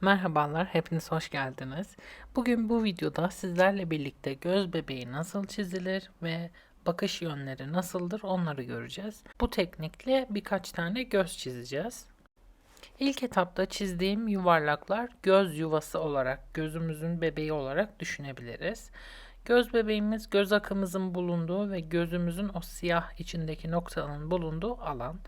Merhabalar, hepiniz hoş geldiniz. Bugün bu videoda sizlerle birlikte göz bebeği nasıl çizilir ve bakış yönleri nasıldır onları göreceğiz. Bu teknikle birkaç tane göz çizeceğiz. İlk etapta çizdiğim yuvarlaklar göz yuvası olarak, gözümüzün bebeği olarak düşünebiliriz. Göz bebeğimiz göz akımızın bulunduğu ve gözümüzün o siyah içindeki noktanın bulunduğu alan.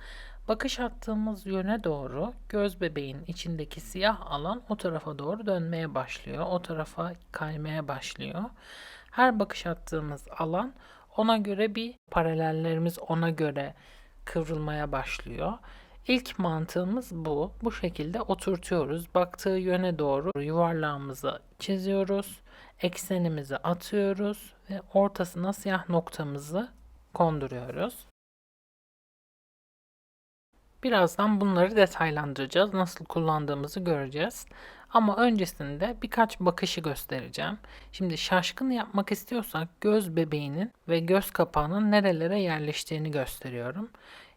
Bakış attığımız yöne doğru göz bebeğin içindeki siyah alan o tarafa doğru dönmeye başlıyor. O tarafa kaymaya başlıyor. Her bakış attığımız alan ona göre bir paralellerimiz ona göre kıvrılmaya başlıyor. İlk mantığımız bu. Bu şekilde oturtuyoruz. Baktığı yöne doğru yuvarlağımızı çiziyoruz. Eksenimizi atıyoruz ve ortasına siyah noktamızı konduruyoruz. Birazdan bunları detaylandıracağız. Nasıl kullandığımızı göreceğiz. Ama öncesinde birkaç bakışı göstereceğim. Şimdi şaşkın yapmak istiyorsak göz bebeğinin ve göz kapağının nerelere yerleştiğini gösteriyorum.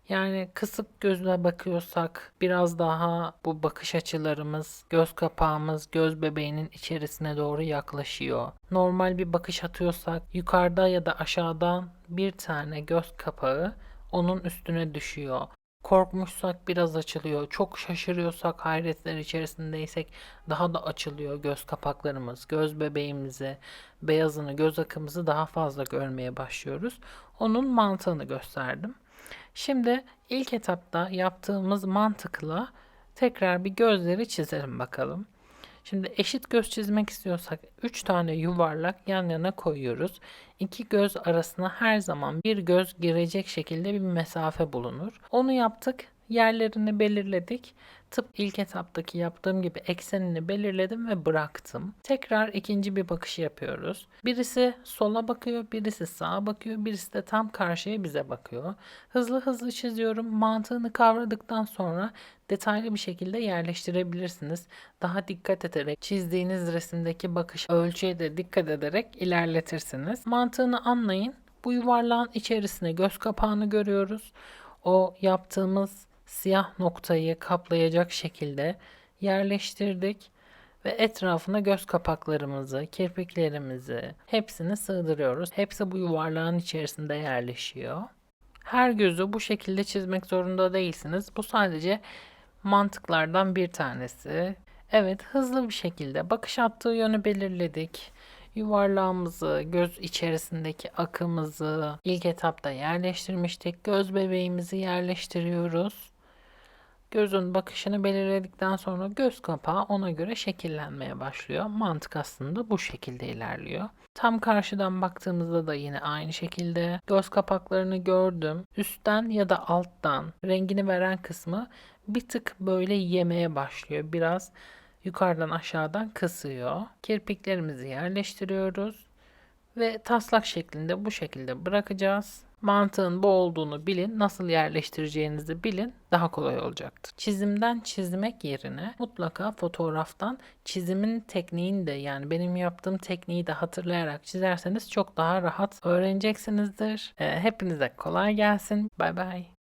Yani kısık gözle bakıyorsak biraz daha bu bakış açılarımız, göz kapağımız göz bebeğinin içerisine doğru yaklaşıyor. Normal bir bakış atıyorsak yukarıda ya da aşağıdan bir tane göz kapağı onun üstüne düşüyor. Korkmuşsak biraz açılıyor. Çok şaşırıyorsak, hayretler içerisindeysek daha da açılıyor göz kapaklarımız. Göz bebeğimizi, beyazını, göz akımızı daha fazla görmeye başlıyoruz. Onun mantığını gösterdim. Şimdi ilk etapta yaptığımız mantıkla tekrar bir gözleri çizelim bakalım. Şimdi eşit göz çizmek istiyorsak 3 tane yuvarlak yan yana koyuyoruz. İki göz arasına her zaman bir göz girecek şekilde bir mesafe bulunur. Onu yaptık. Yerlerini belirledik. Tıpkı ilk etaptaki yaptığım gibi eksenini belirledim ve bıraktım. Tekrar ikinci bir bakış yapıyoruz. Birisi sola bakıyor, birisi sağa bakıyor, birisi de tam karşıya bize bakıyor. Hızlı hızlı çiziyorum. Mantığını kavradıktan sonra detaylı bir şekilde yerleştirebilirsiniz. Daha dikkat ederek çizdiğiniz resimdeki bakış ölçüye de dikkat ederek ilerletirsiniz. Mantığını anlayın. Bu yuvarlağın içerisine göz kapağını görüyoruz. O yaptığımız siyah noktayı kaplayacak şekilde yerleştirdik ve etrafına göz kapaklarımızı, kirpiklerimizi hepsini sığdırıyoruz. Hepsi bu yuvarlağın içerisinde yerleşiyor. Her gözü bu şekilde çizmek zorunda değilsiniz. Bu sadece mantıklardan bir tanesi. Evet, hızlı bir şekilde bakış attığı yönü belirledik. Yuvarlağımızı, göz içerisindeki akımızı ilk etapta yerleştirmiştik. Göz bebeğimizi yerleştiriyoruz. Gözün bakışını belirledikten sonra göz kapağı ona göre şekillenmeye başlıyor. Mantık aslında bu şekilde ilerliyor. Tam karşıdan baktığımızda da yine aynı şekilde göz kapaklarını gördüm. Üstten ya da alttan rengini veren kısmı bir tık böyle yemeye başlıyor. Biraz yukarıdan aşağıdan kısıyor. Kirpiklerimizi yerleştiriyoruz ve taslak şeklinde bu şekilde bırakacağız. Mantığın bu olduğunu bilin, nasıl yerleştireceğinizi bilin, daha kolay olacaktır. Çizimden çizmek yerine mutlaka fotoğraftan çizimin tekniğini de yani benim yaptığım tekniği de hatırlayarak çizerseniz çok daha rahat öğreneceksinizdir. Ee, hepinize kolay gelsin. Bay bay.